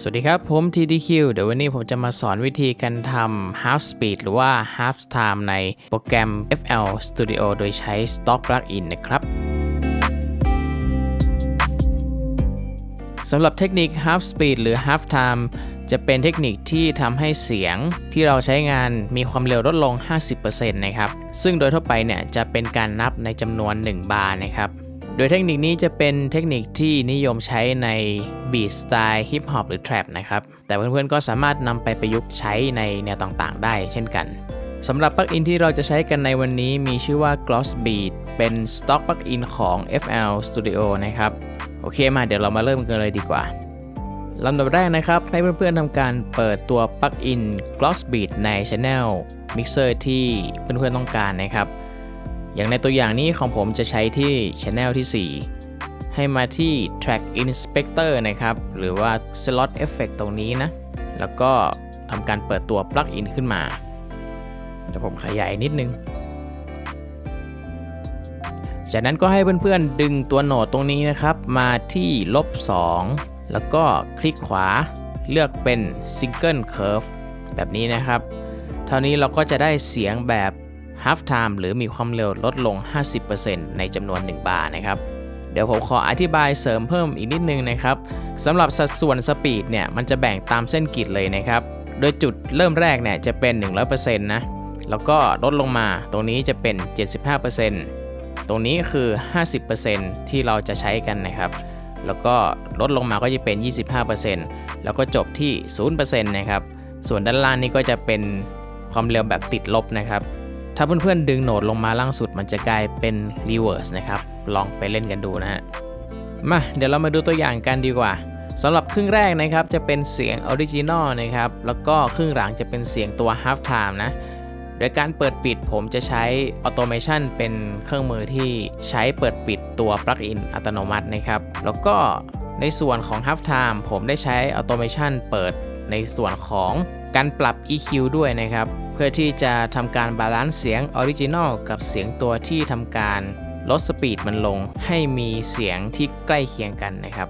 สวัสดีครับ ผม TDQ เดี๋ยววันนี้ผมจะมาสอนวิธีการทำ half speed หรือว่า half time ในโปรแกรม FL Studio โดยใช้ Stock Plugin นะครับสำหรับเทคนิค half speed หรือ half time จะเป็นเทคนิคที่ทำให้เสียงที่เราใช้งานมีความเร็วลดลง 50%นะครับ ซึ่งโดยทั่วไปเนี่ยจะเป็นการนับในจำนวน 1 บาร์นะครับ โดยเทคนิคนี้จะเป็นเทคนิคที่นิยมใช้ในบีทสไตล์ฮิปฮอปหรือ trap นะครับ แต่เพื่อนๆก็สามารถนำไปประยุกต์ใช้ในแนวต่างๆ ได้เช่นกันสำหรับปลั๊กอินที่เราจะใช้กันในวันนี้มีชื่อว่า Gloss Beat เป็นสต็อกปลั๊กอินของ FL Studio นะครับ โอเคมาเดี๋ยวเรามาเริ่มกันเลยดีกว่าลำดับแรกนะครับ ให้เพื่อนๆทำการเปิดตัวปลั๊กอิน Gloss Beat ใน Channel Mixer ที่เพื่อนๆต้องการนะครับ อย่างในตัวอย่างนี้ของผมจะใช้ที่ Channel ที่ 4 ให้มาที่ Track Inspector นะครับ หรือว่า Slot Effect ตรงนี้นะ แล้วก็ทำการเปิดตัวปลั๊กอินขึ้นมาเดี๋ยวผมขยายนิดนึง จากนั้นก็ให้เพื่อนๆ ดึงตัวโหนดตรงนี้นะครับ มาที่ลบ 2 แล้วก็คลิกขวาเลือกเป็น Single Curve แบบนี้นะครับ เท่านี้เราก็จะได้เสียงแบบ half time หรือมีความเร็วลดลง 50%ในจำนวน 1 บาร์นะครับเดี๋ยวผมขออธิบายเสริมเพิ่มอีกนิดนึงนะครับสำหรับสัดส่วนสปีดเนี่ยมันจะแบ่งตามเส้นกริดเลยนะครับ โดยจุดเริ่มแรกเนี่ยจะเป็น 100%นะแล้วก็ลดลงมาตรงนี้จะเป็น 75%ตรงนี้คือ 50%ที่เราจะใช้กันนะครับ แล้วก็ลดลงมาก็จะเป็น 25%แล้วก็จบที่ 0%นะครับ ส่วนด้านล่างนี่ก็จะเป็นความเร็วแบบติดลบนะครับ ถ้าเพื่อนๆดึงโหนดลงมาล่างสุดมันจะกลายเป็น reverse นะครับ ลองไปเล่นกันดูนะฮะ มาเดี๋ยวเรามาดูตัวอย่างกันดีกว่าสำหรับครึ่งแรกนะครับจะเป็นเสียงออริจินอลนะครับ แล้วก็ครึ่งหลังจะเป็นเสียงตัว half time นะโดยการเปิดปิดผมจะใช้ Automation เป็นเครื่องมือที่ใช้เปิดปิดตัวปลั๊กอินอัตโนมัตินะครับ แล้วก็ในส่วนของ half time ผมได้ใช้ Automation เปิดในส่วนของการปรับ EQ ด้วยนะครับ เพื่อที่จะทำการบาลานซ์เสียงออริจินอลกับเสียงตัวที่ทำการลดสปีดมันลง ให้มีเสียงที่ใกล้เคียงกันนะครับ